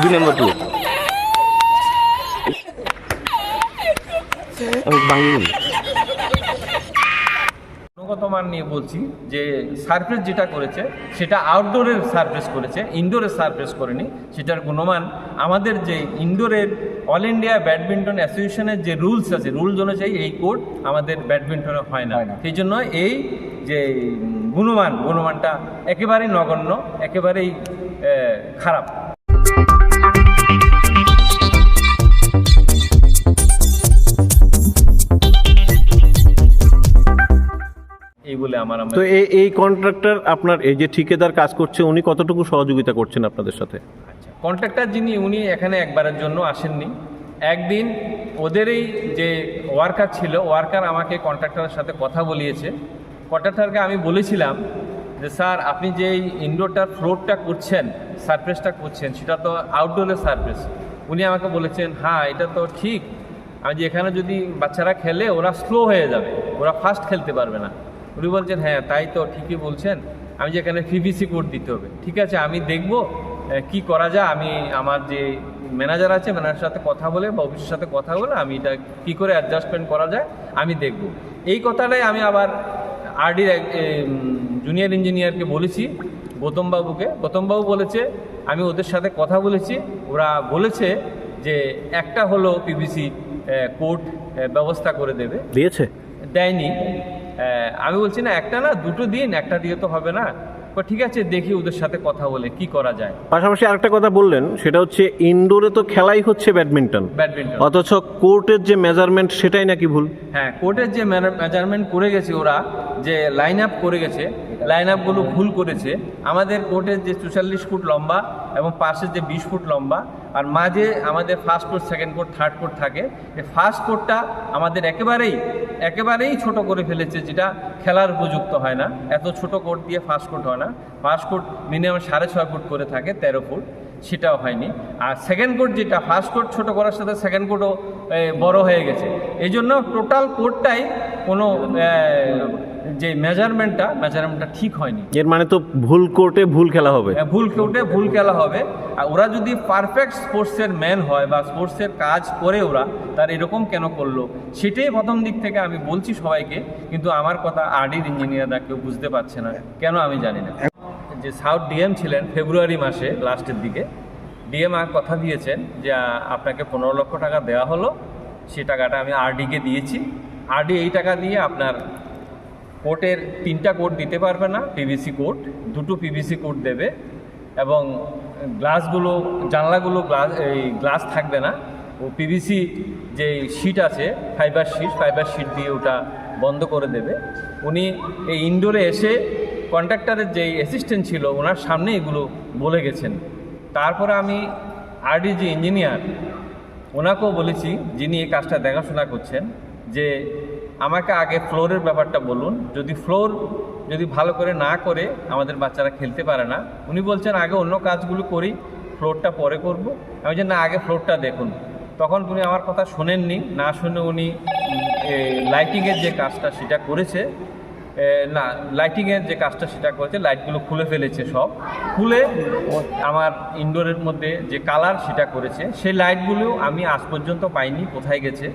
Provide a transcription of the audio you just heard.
দুই নম্বর টু আমি বাঙালি। গুণগত মান নিয়ে বলছি যে সারফেস যেটা করেছে সেটা আউটডোরের সারফেস করেছে ইনডোরের সারফেস করেনি সেটার গুণমান আমাদের যে ইনডোরের অল ইন্ডিয়া ব্যাডমিন্টন অ্যাসোসিয়েশনের যে রুলস আছে রুলস অনুযায়ী এই কোর্ট আমাদের ব্যাডমিন্টনে হয় না। সেই জন্য এই যে গুণমান গুণমানটা একেবারেই নগণ্য একেবারেই খারাপ। আমার তো এই এই কন্ট্রাক্টর আপনার এই যে ঠিকাদার কাজ করছে উনি কতটুকু সহযোগিতা করছেন আপনাদের সাথে? আচ্ছা কন্ট্রাক্টর যিনি উনি এখানে একবারের জন্য আসেননি। একদিন ওদেরই যে ওয়ার্কার ছিল ওয়ার্কার আমাকে কন্ট্রাক্টরের সাথে কথা বলিয়েছে। কন্ট্রাক্টরকে আমি বলেছিলাম যে স্যার আপনি যে এই ইনডোরটার ফ্লোরটা করছেন সারফেসটা করছেন সেটা তো আউটডোরের সারফেস উনি আমাকে বলেছেন হ্যাঁ এটা তো ঠিক। আমি যে এখানে যদি বাচ্চারা খেলে ওরা স্লো হয়ে যাবে। ওরা ফাস্ট খেলতে পারবে না। উনি বলছেন হ্যাঁ তাই তো ঠিকই বলছেন। আমি যে এখানে পিভিসি কোড দিতে হবে। ঠিক আছে আমি দেখব কি করা যায়। আমি আমার যে ম্যানেজার আছে ম্যানেজারের সাথে কথা বলে বা অফিসের সাথে কথা বলে আমি এটা কী করে অ্যাডজাস্টমেন্ট করা যায় আমি দেখব। এই কথাটাই আমি আবার আরডির জুনিয়র ইঞ্জিনিয়ারকে বলেছি গৌতমবাবুকে গৌতমবাবু বলেছে আমি ওদের সাথে কথা বলেছি। ওরা বলেছে যে একটা হলো পিভিসি কোড ব্যবস্থা করে দেবে। দিয়েছে? দেয়নি। আমি বলছি না একটা না দুটো দিন একটা দিয়ে তো হবে না। ঠিক আছে দেখি ওদের সাথে কথা বলে কি করা যায়। পাশাপাশি আরেকটা কথা বললেন সেটা হচ্ছে ইনডোরে তো খেলাই হচ্ছে ব্যাডমিন্টন। ব্যাডমিন্টন। অথচ কোর্টের যে মেজারমেন্ট সেটাই নাকি ভুল? হ্যাঁ কোর্টের যে মেজারমেন্ট করে গেছে ওরা যে লাইন আপ করে গেছে লাইন আপগুলো ভুল করেছে আমাদের কোর্টের যে চুয়াল্লিশ ফুট লম্বা এবং পাশের যে বিশ ফুট লম্বা আর মাঝে আমাদের first coat second coat third coat থাকে। এই ফার্স্ট কোর্টটা আমাদের একেবারেই একেবারেই ছোট করে ফেলেছে, যেটা খেলার উপযুক্ত হয় না। এত ছোট কোর্ট দিয়ে ফার্স্ট কোর্ট হয় না। ফার্স্ট কোর্ট মিনিমাম সাড়ে ছয় ফুট করে থাকে, তেরো ফুট। সেটাও হয়নি। আর সেকেন্ড কোর্ট যেটা ফার্স্ট কোর্ট ছোট করার সাথে সেকেন্ড কোর্টও বড় হয়ে গেছে। এই জন্য টোটাল কোর্টটাই কোনো যে মেজারমেন্টটা মেজারমেন্টটা ঠিক হয়নি। এর মানে তো ভুল কোর্টে ভুল খেলা হবে। ভুল কোর্টে ভুল খেলা হবে। আর ওরা যদি পারফেক্ট স্পোর্টসের ম্যান হয় বা স্পোর্টসের কাজ করে ওরা তার এরকম কেন করল? সেটাই প্রথম দিক থেকে আমি বলছি সবাইকে কিন্তু আমার কথা আরডির ইঞ্জিনিয়াররা কেউ বুঝতে পারছে না। কেন আমি জানি না। যে সাউথ ডিএম ছিলেন ফেব্রুয়ারি মাসে লাস্টের দিকে। ডিএম আর কথা দিয়েছেন যে আপনাকে পনেরো লক্ষ টাকা দেওয়া হলো। সে টাকাটা আমি আরডিকে দিয়েছি। আরডি এই টাকা দিয়ে আপনার কোর্টের তিনটা কোট দিতে পারবে না পিভিসি কোট দুটো পিভিসি কোট দেবে এবং গ্লাসগুলো, জানলাগুলো গ্লাস, এই গ্লাস থাকবে না, ও পিভিসি যে শিট আছে ফাইবার শিট ফাইবার শিট দিয়ে ওটা বন্ধ করে দেবে। উনি এই ইনডোরে এসে কন্ট্রাক্টরের যে অ্যাসিস্ট্যান্ট ছিল, ওনার সামনে এগুলো বলে গেছেন। তারপরে আমি আরডি যে ইঞ্জিনিয়ার ওনাকেও বলেছি, যিনি এই কাজটা দেখাশোনা করছেন যে আমাকে আগে ফ্লোরের ব্যাপারটা বলুন। যদি ফ্লোর যদি ভালো করে না করে আমাদের বাচ্চারা খেলতে পারে না, উনি বলছেন, আগে অন্য কাজগুলো করি ফ্লোরটা পরে করব। আমি যে না, আগে ফ্লোরটা দেখুন। তখন উনি আমার কথা শোনেননি। না শুনে উনি লাইটিংয়ের যে কাজটা সেটা করেছে না লাইটিংয়ের যে কাজটা সেটা করেছে লাইটগুলো খুলে ফেলেছে সব। খুলে আমার ইনডোরের মধ্যে যে কালার সেটা করেছে, সেই লাইটগুলো আমি আজ পর্যন্ত পাইনি, কোথায় গেছে।